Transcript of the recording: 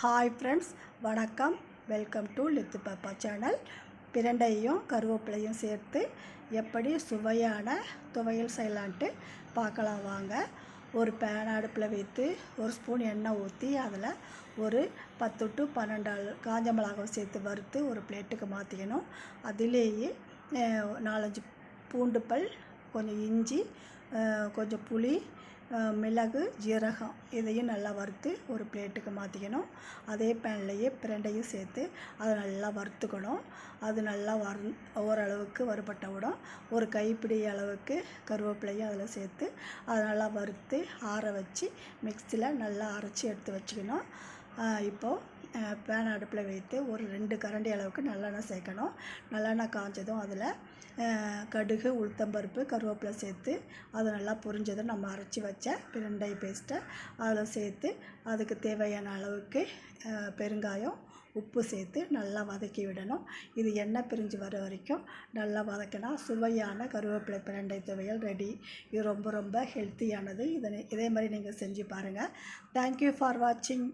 Hi friends வணக்கம். Welcome to Lithu Pappa channel பிரண்டையும் கருவேப்பிலையும் சேர்த்து எப்படி சுவையான துவையல் செய்யலான்ட்டு பார்க்கலாம் வாங்க. ஒரு பேன் அடுப்பில் வைத்து ஒரு ஸ்பூன் எண்ணெய் ஊற்றி அதில் ஒரு பத்து டு பன்னெண்டு காஞ்ச மிளகாவை சேர்த்து வறுத்து ஒரு பிளேட்டுக்கு மாற்றிக்கணும். அதிலேயே நாலஞ்சு பூண்டு பல் கொஞ்சம் இஞ்சி கொஞ்சம் புளி மிளகு ஜீரகம் இதையும் நல்லா வறுத்து ஒரு பிளேட்டுக்கு மாற்றிக்கணும் அதே பேன்லேயே பிரண்டையும் சேர்த்து அதை நல்லா வறுத்துக்கணும். அது நல்லா வறு ஓரளவுக்கு வறுபட்டவுடன் ஒரு கைப்பிடி அளவுக்கு கருவேப்பிலையும் அதில் சேர்த்து அதை நல்லா வறுத்து ஆற வச்சு மிக்ஸியில் நல்லா அரைச்சி எடுத்து வச்சுக்கணும். இப்போது பேன் அடுப்பில் வைத்து ஒரு ரெண்டு கரண்டி அளவுக்கு நல்லெண்ணெய் சேர்க்கணும். நல்லெண்ணெய் காஞ்சதும் அதில் கடுகு உளுத்தம்பருப்பு கருவேப்பிலை சேர்த்து அது நல்லா பொரிஞ்சதும் நம்ம அரைச்சி வச்ச பிரண்டை பேஸ்ட்டை அதில் சேர்த்து அதுக்கு தேவையான அளவுக்கு பெருங்காயம் உப்பு சேர்த்து நல்லா வதக்கி விடணும். இது எண்ணெய் பிரிஞ்சு வர வரைக்கும் நல்லா வதக்கினா சுவையான கருவேப்பிலை பிரண்டை துவையல் ரெடி. இது ரொம்ப ரொம்ப ஹெல்த்தியானது இதனை இதே மாதிரி நீங்கள் செஞ்சு பாருங்கள் தேங்க்யூ ஃபார் வாட்சிங்